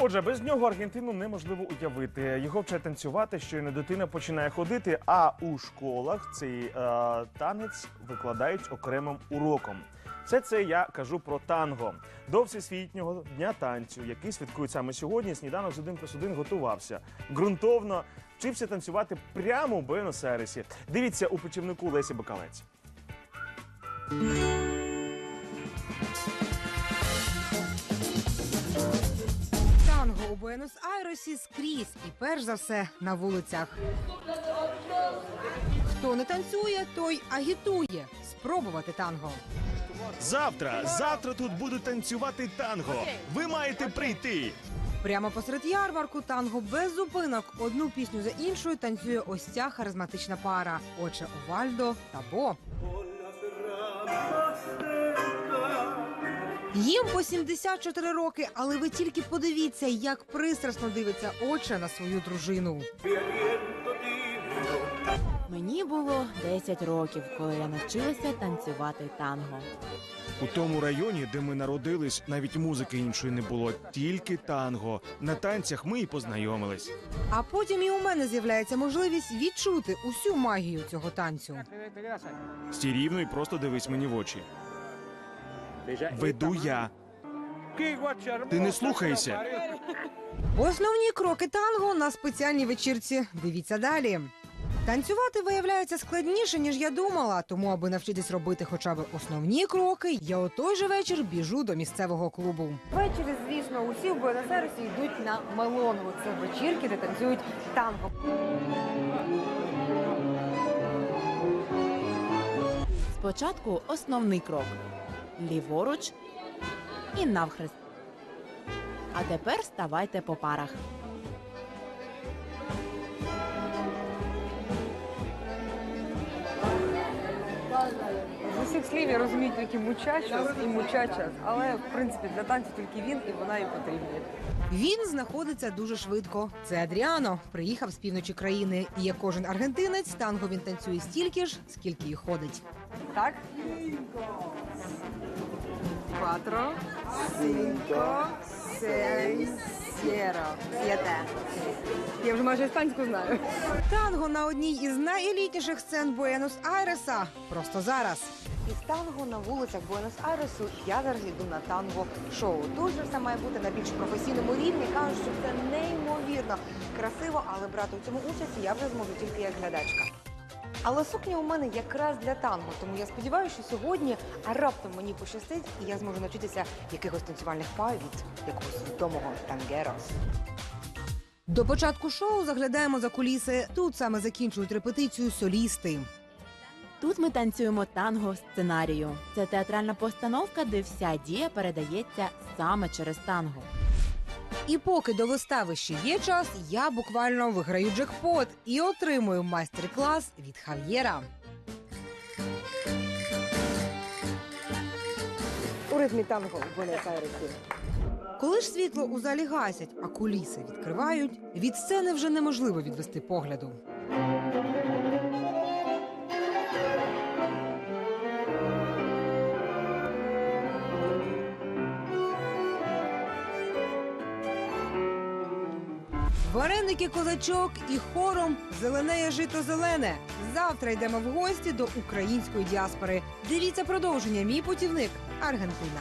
Отже, без нього Аргентину неможливо уявити. Його вчать танцювати, щойно дитина починає ходити. А у школах цей е, танець викладають окремим уроком. Все це я кажу про танго. До всесвітнього дня танцю, який святкують саме сьогодні. Сніданок з 1 плюс 1 готувався. Ґрунтовно вчився танцювати прямо у Буенос-Айресі. Дивіться у путівнику Лесі Бакалець. Буенос-Айресі скрізь і перш за все на вулицях. Хто не танцює, той агітує спробувати танго. Завтра, завтра тут будуть танцювати танго. Ви маєте прийти. Прямо посеред ярмарку танго без зупинок. Одну пісню за іншою танцює ось ця харизматична пара. Отже, Овальдо та Бо. Їм по 74 роки, але ви тільки подивіться, як пристрасно дивиться очі на свою дружину. Мені було 10 років, коли я навчилася танцювати танго. У тому районі, де ми народились, навіть музики іншої не було, тільки танго. На танцях ми і познайомились. А потім і у мене з'являється можливість відчути усю магію цього танцю. Стій рівно і просто дивись мені в очі. Веду я. Ти не слухайся. Основні кроки танго на спеціальній вечірці. Дивіться далі. Танцювати виявляється складніше, ніж я думала. Тому, аби навчитись робити хоча б основні кроки, я у той же вечір біжу до місцевого клубу. Ввечері, звісно, усі в Буенос-Айресі йдуть на Мелонгу. Це вечірки, де танцюють танго. Спочатку основний крок ліворуч і навхрест. А тепер ставайте по парах. З усіх слів я розумію тільки мучачос і мучача, але в принципі для танцю тільки він і вона і потрібні. Він знаходиться дуже швидко. Це Адріано. Приїхав з півночі країни. І як кожен аргентинець, танго він танцює стільки ж, скільки й ходить. Так? Кватро, сінко, сей, сєро, сєте. Я вже майже іспанську знаю. Танго на одній із найелітніших сцен Буенос-Айреса. Просто зараз. Із танго на вулицях Буенос-Айресу я зараз йду на танго шоу. Тут же все має бути на більш професійному рівні. Кажуть, що це неймовірно красиво, але брати у цьому участь я вже зможу тільки як глядачка. Але сукня у мене якраз для танго, тому я сподіваюся, що сьогодні а раптом мені пощастить, і я зможу навчитися якихось танцювальних па від якогось відомого тангерос. До початку шоу заглядаємо за куліси. Тут саме закінчують репетицію солісти. Тут ми танцюємо танго сценарію. Це театральна постановка, де вся дія передається саме через танго. І поки до вистави ще є час, я буквально виграю джекпот і отримую майстер-клас від Хав'єра. У ритмі танго в Буенос-Айресі. Коли ж світло у залі гасять, а куліси відкривають, від сцени вже неможливо відвести погляду. Вареники козачок і хором зеленеє жито зелене. Завтра йдемо в гості до української діаспори. Дивіться продовження. Мій путівник Аргентина.